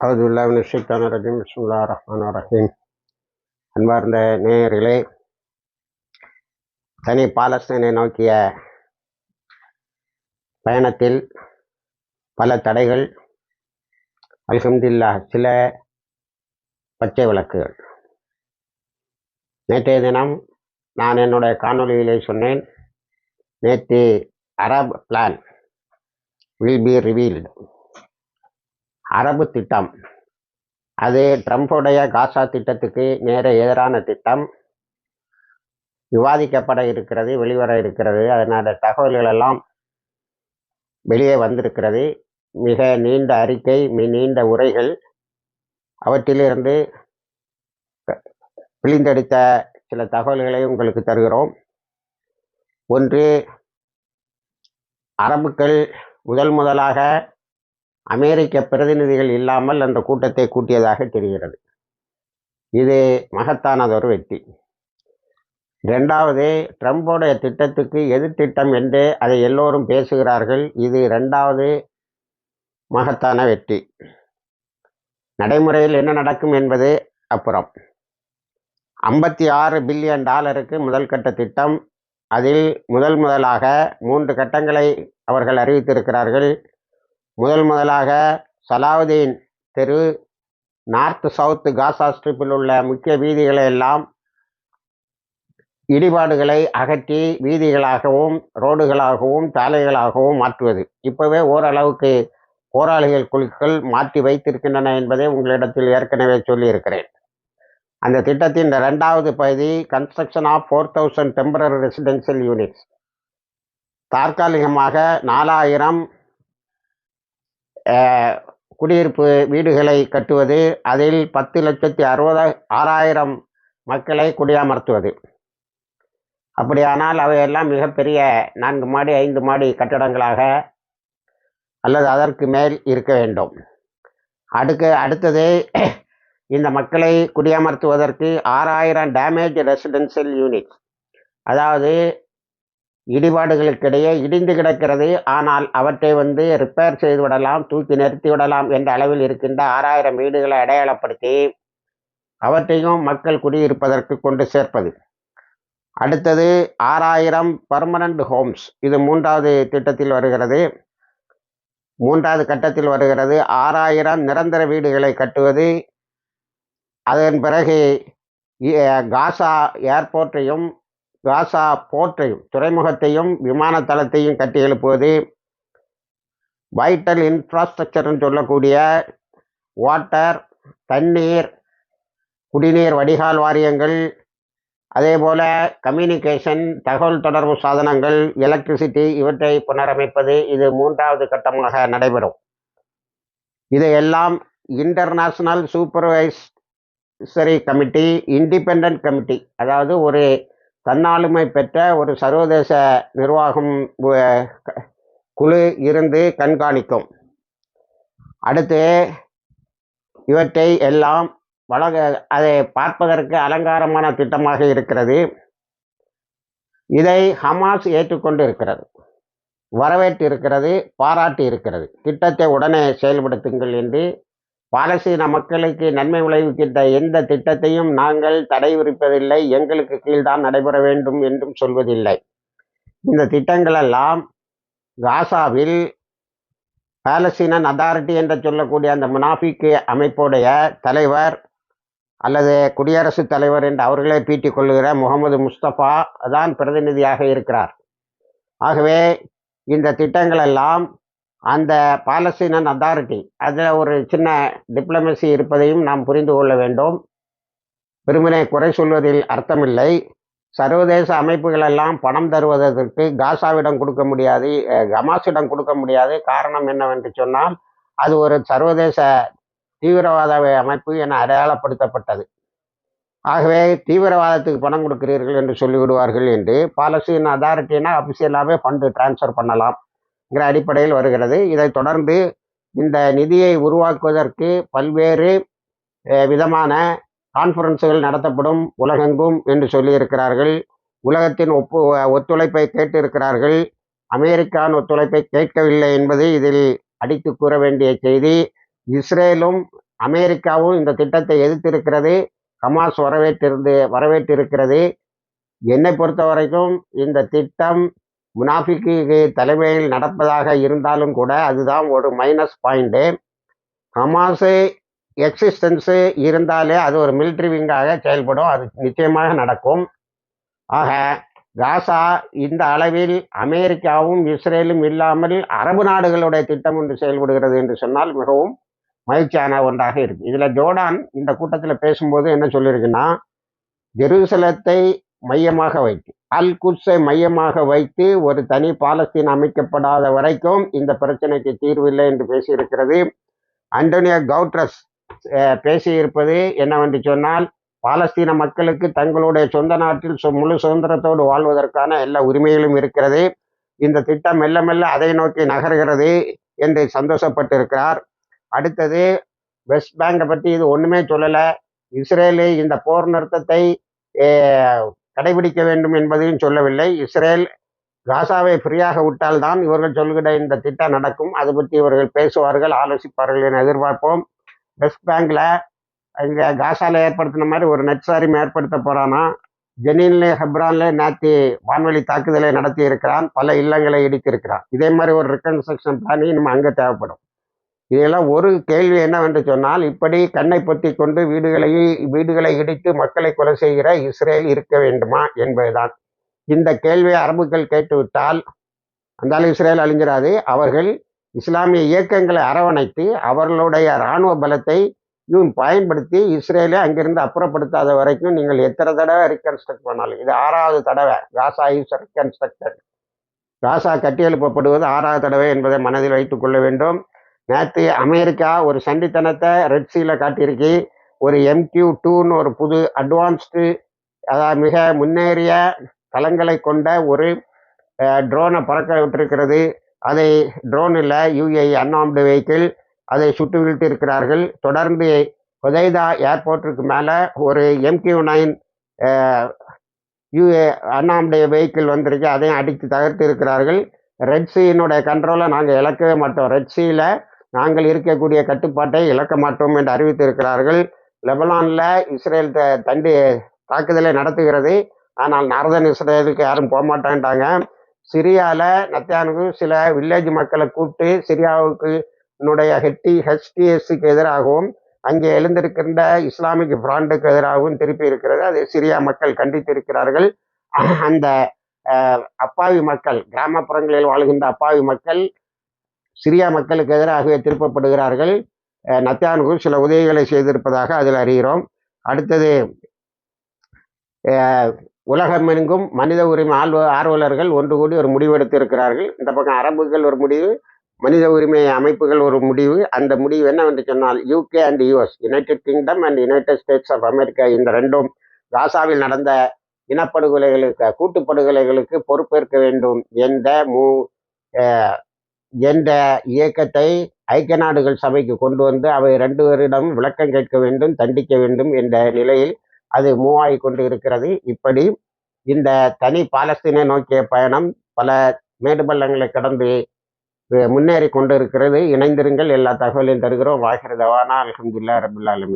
அவுதுல்லாவின் ஷைத்தான ரஜீம் பிஸ்முல்லா ரஹ்மான் ரஹீம் அன்பார்ந்த நேயர்களே தனி பாலஸ்தீனை நோக்கிய பயணத்தில் பல தடைகள் அல்ஹம்துலில்லாஹ் சில பச்சை விளக்குகள். நேற்றைய தினம் நான் என்னுடைய காணொளியிலே சொன்னேன் நேற்று Arab plan will be revealed. அரபு திட்டம். அது ட்ரம்ப்புடைய காசா திட்டத்துக்கு நேர எதிரான திட்டம். விவாதிக்கப்பட இருக்கிறது வெளிவர இருக்கிறது. அதனால் தகவல்கள் எல்லாம் வெளியே வந்திருக்கிறது. மிக நீண்ட அறிக்கை மிக நீண்ட உரைகள். அவற்றிலிருந்து பிழிந்தெடுத்த சில தகவல்களை உங்களுக்கு தருகிறோம். ஒன்று அரபுக்கள் முதல் முதலாக அமெரிக்க பிரதிநிதிகள் இல்லாமல் அந்த கூட்டத்தை கூட்டியதாக தெரிகிறது. இது மகத்தானதொரு வெற்றி. ரெண்டாவது ட்ரம்போடைய திட்டத்துக்கு எதிர்த்திட்டம் என்று அதை எல்லோரும் பேசுகிறார்கள். இது ரெண்டாவது மகத்தான வெற்றி. நடைமுறையில் என்ன நடக்கும் என்பது அப்புறம். ஐம்பத்தி ஆறு பில்லியன் டாலருக்கு முதல் கட்ட திட்டம். அதில் முதல் முதலாக மூன்று கட்டங்களை அவர்கள் அறிவித்திருக்கிறார்கள். முதல் முதலாக சலாவுதீன் தெரு நார்த் சவுத்து காசா ஸ்ட்ரிப்பில் உள்ள முக்கிய வீதிகளை எல்லாம் இடிபாடுகளை அகற்றி வீதிகளாகவும் ரோடுகளாகவும் சாலைகளாகவும் மாற்றுவது. இப்போவே ஓரளவுக்கு போராளிகள் குழுக்கள் மாற்றி வைத்திருக்கின்றன என்பதை உங்களிடத்தில் ஏற்கனவே சொல்லியிருக்கிறேன். அந்த திட்டத்தின் ரெண்டாவது பகுதி construction of four thousand temporary residential units தற்காலிகமாக நாலாயிரம் குடியிருப்பு வீடுகளை கட்டுவது அதில் பத்து லட்சத்தி அறுபதா ஆறாயிரம் மக்களை குடியமர்த்துவது. அப்படியானால் அவையெல்லாம் மிகப்பெரிய நான்கு மாடி ஐந்து மாடி கட்டடங்களாக அல்லது அதற்கு மேல் இருக்க வேண்டும். அடுக்க அடுத்தது இந்த மக்களை குடியமர்த்துவதற்கு ஆறாயிரம் டேமேஜ் ரெசிடென்சியல் யூனிட் அதாவது இடிபாடுகளுக்கிடையே இடிந்து கிடக்கிறது. ஆனால் அவற்றை வந்து ரிப்பேர் செய்து விடலாம் தூக்கி நிறுத்தி விடலாம் என்ற அளவில் இருக்கின்ற ஆறாயிரம் வீடுகளை அடையாளப்படுத்தி அவற்றையும் மக்கள் குடியிருப்பதற்கு கொண்டு சேர்ப்பது. அடுத்தது ஆறாயிரம் பர்மனண்ட் ஹோம்ஸ் இது மூன்றாவது திட்டத்தில் வருகிறது. மூன்றாவது கட்டத்தில் வருகிறது. ஆறாயிரம் நிரந்தர வீடுகளை கட்டுவது. அதன் பிறகு காசா ஏர்போர்ட்டையும் காசா போர்ட்டையும் துறைமுகத்தையும் விமான தளத்தையும் கட்டி எழுப்புவது வைட்டல் இன்ஃப்ராஸ்ட்ரக்சர்னு சொல்லக்கூடிய வாட்டர் தண்ணீர் குடிநீர் வடிகால் வாரியங்கள் அதே போல் கம்யூனிகேஷன் தகவல் தொடர்பு சாதனங்கள் எலக்ட்ரிசிட்டி இவற்றை புனரமைப்பது இது மூன்றாவது கட்டமாக நடைபெறும். இதையெல்லாம் international supervisory committee independent committee அதாவது ஒரு தன்னாளுமை பெற்ற ஒரு சர்வதேச நிர்வாகம் குழு இருந்து கண்காணிக்கும். அடுத்து இவற்றை எல்லாம் வழங்க அதை பார்ப்பதற்கு அலங்காரமான திட்டமாக இருக்கிறது. இதை ஹமாஸ் ஏற்றுக்கொண்டு இருக்கிறது வரவேற்று இருக்கிறது பாராட்டி இருக்கிறது. திட்டத்தை உடனே செயல்படுத்துங்கள் என்று பாலஸ்தீன மக்களுக்கு நன்மை விளைவிக்கின்ற எந்த திட்டத்தையும் நாங்கள் தடை விரிப்பதில்லை எங்களுக்கு கீழ்தான் நடைபெற வேண்டும் என்றும் சொல்வதில்லை. இந்த திட்டங்களெல்லாம் காசாவில் பாலஸ்தீனன் அதாரிட்டி என்று சொல்லக்கூடிய அந்த முனாஃபிக்கு அமைப்புடைய தலைவர் அல்லது குடியரசுத் தலைவர் என்று அவர்களே பீட்டிக் கொள்ளுகிற முகமது முஸ்தபா தான் பிரதிநிதியாக இருக்கிறார். ஆகவே இந்த திட்டங்களெல்லாம் அந்த பாலஸ்தீனன் அத்தாரிட்டி அதில் ஒரு சின்ன டிப்ளமசி இருப்பதையும் நாம் புரிந்து கொள்ள வேண்டும். பெருமனை குறை சொல்வதில் அர்த்தமில்லை. சர்வதேச அமைப்புகள் எல்லாம் பணம் தருவதற்கு காசாவிடம் கொடுக்க முடியாது ஹமாஸிடம் கொடுக்க முடியாது. காரணம் என்னவென்று சொன்னால் அது ஒரு சர்வதேச தீவிரவாத அமைப்பு என அடையாளப்படுத்தப்பட்டது. ஆகவே தீவிரவாதத்துக்கு பணம் கொடுக்கிறீர்கள் என்று சொல்லிவிடுவார்கள் என்று பாலஸ்தீன் அதாரிட்டினா அபிஷியலாகவே ஃபண்டு டிரான்ஸ்ஃபர் பண்ணலாம். அடிப்படையில் வருகிறது. இதை தொடர்ந்து இந்த நிதியை உருவாக்குவதற்கு பல்வேறு விதமான கான்ஃபரன்ஸுகள் நடத்தப்படும் உலகெங்கும் என்று சொல்லியிருக்கிறார்கள். உலகத்தின் ஒப்பு ஒத்துழைப்பை கேட்டிருக்கிறார்கள். அமெரிக்கான் ஒத்துழைப்பை கேட்கவில்லை என்பது இதில் அடித்து கூற வேண்டிய செய்தி. இஸ்ரேலும் அமெரிக்காவும் இந்த திட்டத்தை எதிர்த்திருக்கிறது. ஹமாஸ் வரவேற்றிருந்து வரவேற்றிருக்கிறது. என்னை பொறுத்த வரைக்கும் இந்த திட்டம் முனாஃபிக்கு தலைமையில் நடப்பதாக இருந்தாலும் கூட அதுதான் ஒரு மைனஸ் பாயிண்ட்டு ஹமாஸு எக்ஸிஸ்டன்ஸு இருந்தாலே அது ஒரு மிலிட்ரி விங்காக செயல்படும். அது நிச்சயமாக நடக்கும். ஆக காசா இந்த அளவில் அமெரிக்காவும் இஸ்ரேலும் இல்லாமல் அரபு நாடுகளுடைய திட்டம் ஒன்று செயல்படுகிறது என்று சொன்னால் மிகவும் மகிழ்ச்சியான ஒன்றாக இருக்கு. இதில் ஜோர்டான் இந்த கூட்டத்தில் பேசும்போது என்ன சொல்லியிருக்குன்னா ஜெருசலத்தை மையமாக வைத்து அல் குட்ஸை மையமாக வைத்து ஒரு தனி பாலஸ்தீன் அமைக்கப்படாத வரைக்கும் இந்த பிரச்சனைக்கு தீர்வில்லை என்று பேசியிருக்கிறது. அண்டோனியோ கவுட்ரஸ் பேசியிருப்பது என்னவென்று சொன்னால் பாலஸ்தீன மக்களுக்கு தங்களுடைய சொந்த நாட்டில் முழு சுதந்திரத்தோடு வாழ்வதற்கான எல்லா உரிமைகளும் இருக்கிறது. இந்த திட்டம் மெல்ல மெல்ல அதை நோக்கி நகர்கிறது என்று சந்தோஷப்பட்டிருக்கிறார். அடுத்தது வெஸ்ட் பேங்கை பற்றி இது ஒன்றுமே சொல்லலை. இஸ்ரேலு இந்த போர் நிறுத்தத்தை கடைபிடிக்க வேண்டும் என்பதையும் சொல்லவில்லை. இஸ்ரேல் காசாவை ஃப்ரீயாக விட்டால்தான் இவர்கள் சொல்கிற இந்த திட்டம் நடக்கும். அதை பற்றி இவர்கள் பேசுவார்கள் ஆலோசிப்பார்கள் என எதிர்பார்ப்போம். வெஸ்ட் பேங்கில் இங்கே காசாவில் ஏற்படுத்தின மாதிரி ஒரு நெட்சாரியம் ஏற்படுத்த போகிறானா ஜெனீன்ல ஹெப்ரான்ல நேற்று வான்வெளி தாக்குதலை நடத்தி இருக்கிறான் பல இல்லங்களை இடித்திருக்கிறான். இதே மாதிரி ஒரு ரிகன்ஸ்ட்ரக்ஷன் பிளானி நம்ம அங்கே தேவைப்படும். இதெல்லாம் ஒரு கேள்வி என்னவென்று சொன்னால் இப்படி கண்ணை பொத்தி கொண்டு வீடுகளை வீடுகளை இடித்து மக்களை கொலை செய்கிற இஸ்ரேல் இருக்க வேண்டுமா என்பதுதான். இந்த கேள்வியை அரபுகள் கேட்டுவிட்டால் அந்த இஸ்ரேல் அழிஞ்சிடாது அவர்கள் இஸ்லாமிய இயக்கங்களை அரவணைத்து அவர்களுடைய இராணுவ பலத்தை பயன்படுத்தி இஸ்ரேலை அங்கிருந்து அப்புறப்படுத்தாத வரைக்கும் நீங்கள் எத்தனை தடவை ரீகன்ஸ்ட்ரக்ட் பண்ணாலும் இது ஆறாவது தடவை. காசா இஸ் ரீகன்ஸ்ட்ரக்டட் காசா கட்டியெழுப்பப்படுவது ஆறாவது தடவை என்பதை மனதில் வைத்துக் கொள்ள வேண்டும். நேற்று அமெரிக்கா ஒரு சண்டித்தனத்தை ரெட்ஸியில் காட்டியிருக்கு. ஒரு எம்கியூ டூன்னு ஒரு புது அட்வான்ஸ்டு அதாவது மிக முன்னேறிய தளங்களை கொண்ட ஒரு ட்ரோனை பறக்க விட்டிருக்கிறது. அதை ட்ரோன் இல்லை யூஏ அன்ஆம்டு வெஹிக்கிள் அதை சுட்டு வீழ்த்தி இருக்கிறார்கள். தொடர்ந்து ஹொதைதா ஏர்போர்ட்டுக்கு மேலே ஒரு MQ nine UA unarmed vehicle வந்திருக்கு. அதையும் அடித்து தகர்த்து இருக்கிறார்கள். ரெட் சீனுடைய கண்ட்ரோலை நாங்கள் இழக்கவே மாட்டோம். ரெட் சீயில் நாங்கள் இருக்கக்கூடிய கட்டுப்பாட்டை இழக்க மாட்டோம் என்று அறிவித்திருக்கிறார்கள். லெபனானில் இஸ்ரேல் த தண்டி தாக்குதலை நடத்துகிறது. ஆனால் நார்தன் இஸ்ரேலுக்கு யாரும் போக மாட்டான்ட்டாங்க சிரியாவில் நத்தியானுக்கு சில வில்லேஜ் மக்களை கூப்பிட்டு சிரியாவுக்கு என்னுடைய ஹெட்டி ஹெச்டிஎஸ்சிக்கு எதிராகவும் அங்கே எழுந்திருக்கின்ற இஸ்லாமிக் பிராண்டுக்கு எதிராகவும் திருப்பி இருக்கிறது. அதை சிரியா மக்கள் கண்டித்திருக்கிறார்கள். அந்த அப்பாவி மக்கள் கிராமப்புறங்களில் வாழ்கின்ற அப்பாவி மக்கள் சிரியா மக்களுக்கு எதிராகவே திருப்பப்படுகிறார்கள். நத்தியானுக்கு சில உதவிகளை செய்திருப்பதாக அதில் அறிகிறோம். அடுத்தது உலகமெங்கும் மனித உரிமை ஆழ்வ ஆர்வலர்கள் ஒன்று கூடி ஒரு முடிவு எடுத்திருக்கிறார்கள் இந்த பக்கம் அரபுகள் ஒரு முடிவு மனித உரிமை அமைப்புகள் ஒரு முடிவு. அந்த முடிவு என்னவென்று சொன்னால் UK and US United Kingdom and United States of America இந்த ரெண்டும் காசாவில் நடந்த இனப்படுகொலைகளுக்கு கூட்டுப்படுகொலைகளுக்கு பொறுப்பேற்க வேண்டும் என்ற மூ என்ற இயக்கத்தை ஐக்கிய நாடுகள் சபைக்கு கொண்டு வந்து அவை ரெண்டு பேரிடம் விளக்கம் கேட்க வேண்டும் தண்டிக்க வேண்டும் என்ற நிலையில் அது மூவாகி கொண்டு இருக்கிறது. இப்படி இந்த தனி பாலஸ்தீனை நோக்கிய பயணம் பல மேடுபள்ளங்களை கடந்து முன்னேறி கொண்டு இருக்கிறது இணைந்திருங்கள் எல்லா தகவலையும் தருகிறோம். வாகிரதவானா அலமதுல்லா ரபுல்லாலுமே